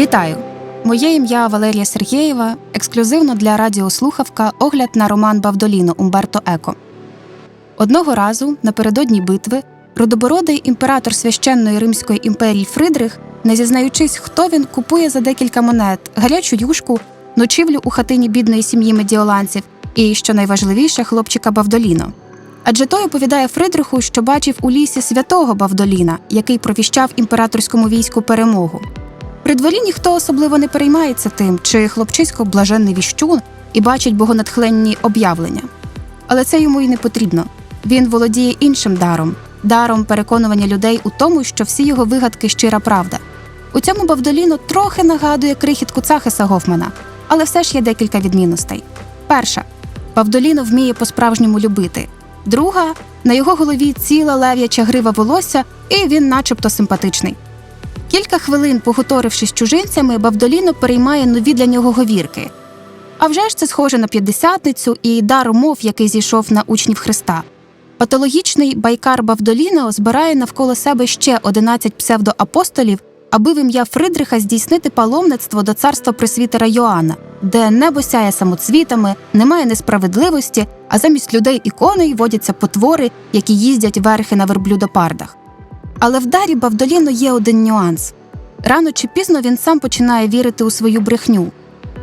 Вітаю! Моє ім'я Валерія Сергєєва. Ексклюзивно для радіослухавка огляд на роман Бавдоліно Умберто Еко. Одного разу, напередодні битви, родобородий імператор священної Римської імперії Фридрих, не зізнаючись, хто він, купує за декілька монет гарячу юшку, ночівлю у хатині бідної сім'ї медіоланців і, що найважливіше, хлопчика Бавдоліно. Адже той оповідає Фридриху, що бачив у лісі святого Бавдоліна, який провіщав імператорському війську перемогу. При дворі ніхто особливо не переймається тим, чи хлопчисько блаженний віщун і бачить богонатхленні об'явлення. Але це йому й не потрібно. Він володіє іншим даром даром переконування людей у тому, що всі його вигадки щира правда. У цьому Бавдоліно трохи нагадує крихітку Цахиса Гофмана, але все ж є декілька відмінностей. Перша Бавдоліно вміє по-справжньому любити. Друга на його голові ціла лев'яча грива волосся, і він, начебто, симпатичний. Кілька хвилин, погуторившись з чужинцями, Бавдоліно переймає нові для нього говірки. А вже ж це схоже на п'ятдесятницю і дар мов, який зійшов на учнів Христа. Патологічний байкар Бавдоліно збирає навколо себе ще 11 псевдоапостолів, аби в ім'я Фридриха здійснити паломництво до царства пресвітера Йоанна, де небо сяє самоцвітами, немає несправедливості, а замість людей і коней водяться потвори, які їздять верхи на верблюдопардах. Але в дарі Бавдоліно є один нюанс рано чи пізно він сам починає вірити у свою брехню.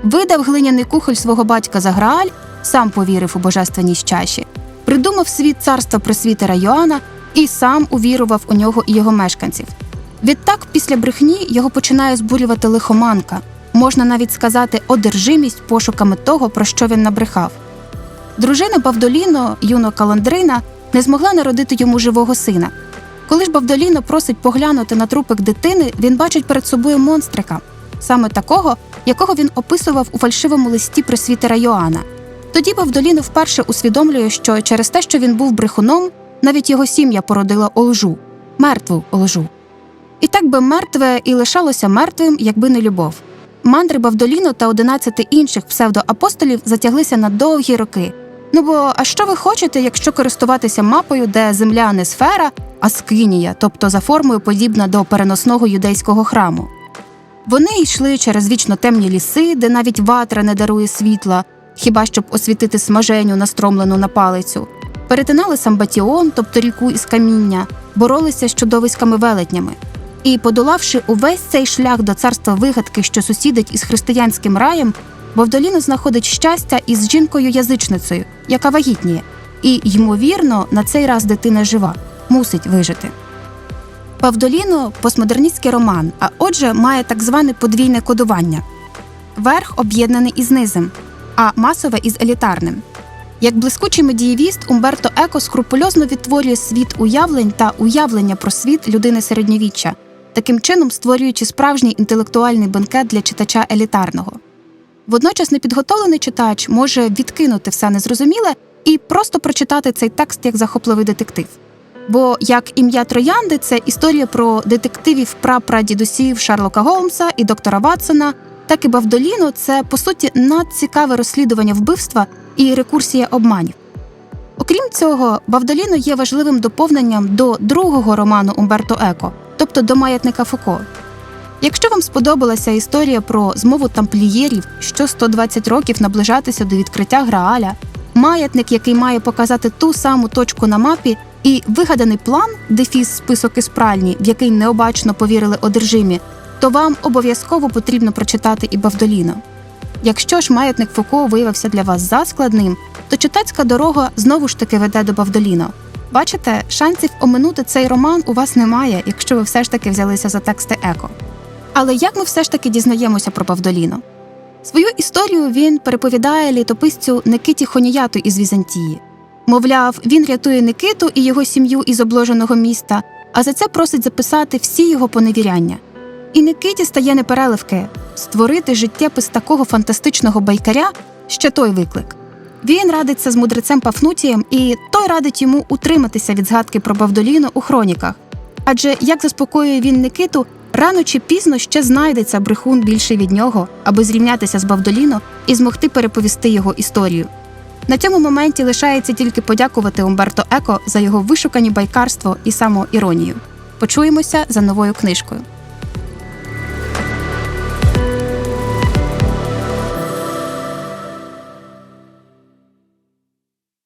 Видав глиняний кухоль свого батька за Грааль, сам повірив у божественність чаші, придумав світ царства пресвітера Йоанна і сам увірував у нього і його мешканців. Відтак, після брехні його починає збурювати лихоманка, можна навіть сказати, одержимість пошуками того, про що він набрехав. Дружина Бавдоліно, юно Каландрина, не змогла народити йому живого сина. Коли ж Бавдоліно просить поглянути на трупик дитини, він бачить перед собою монстрика, саме такого, якого він описував у фальшивому листі пресвітера Йоанна. Тоді Бавдоліно вперше усвідомлює, що через те, що він був брехуном, навіть його сім'я породила олжу, мертву олжу. І так би мертве і лишалося мертвим, якби не любов. Мандри Бавдоліно та 11 інших псевдоапостолів затяглися на довгі роки. Ну бо а що ви хочете, якщо користуватися мапою, де земля не сфера, а скинія, тобто за формою подібна до переносного юдейського храму? Вони йшли через вічно темні ліси, де навіть ватра не дарує світла, хіба щоб освітити смаженю, настромлену на палицю, перетинали самбатіон, тобто ріку із каміння, боролися з чудовиськами велетнями. І, подолавши увесь цей шлях до царства вигадки, що сусідить із християнським раєм, Бовдоліно знаходить щастя із жінкою-язичницею, яка вагітніє, і, ймовірно, на цей раз дитина жива, мусить вижити. Павдоліно постмодерністський роман, а отже, має так зване подвійне кодування. Верх об'єднаний із низом, а масове із елітарним. Як блискучий медієвіст, Умберто Еко скрупульозно відтворює світ уявлень та уявлення про світ людини середньовіччя, таким чином створюючи справжній інтелектуальний бенкет для читача елітарного. Водночас непідготовлений читач може відкинути все незрозуміле і просто прочитати цей текст як захопливий детектив. Бо як ім'я Троянди це історія про детективів прапрадідусів Шарлока Голмса і доктора Ватсона, так і Бавдоліно це по суті надцікаве розслідування вбивства і рекурсія обманів. Окрім цього, Бавдоліно є важливим доповненням до другого роману Умберто Еко, тобто до маятника Фуко. Якщо вам сподобалася історія про змову тамплієрів, що 120 років наближатися до відкриття Грааля, маятник, який має показати ту саму точку на мапі, і вигаданий план, дефіс список із пральні, в який необачно повірили одержимі, то вам обов'язково потрібно прочитати і Бавдоліно. Якщо ж маятник Фуко виявився для вас заскладним, то читацька дорога знову ж таки веде до Бавдоліно. Бачите, шансів оминути цей роман у вас немає, якщо ви все ж таки взялися за тексти еко. Але як ми все ж таки дізнаємося про Павдоліно? Свою історію він переповідає літописцю Никиті Хоніяту із Візантії. Мовляв, він рятує Никиту і його сім'ю із обложеного міста, а за це просить записати всі його поневіряння. І Никиті стає непереливки створити життєпис такого фантастичного байкаря ще той виклик. Він радиться з мудрецем Пафнутієм, і той радить йому утриматися від згадки про Бавдоліно у хроніках. Адже як заспокоює він Никиту, рано чи пізно ще знайдеться брехун більший від нього, аби зрівнятися з Бавдоліно і змогти переповісти його історію. На цьому моменті лишається тільки подякувати Умберто Еко за його вишукані байкарство і самоіронію. Почуємося за новою книжкою.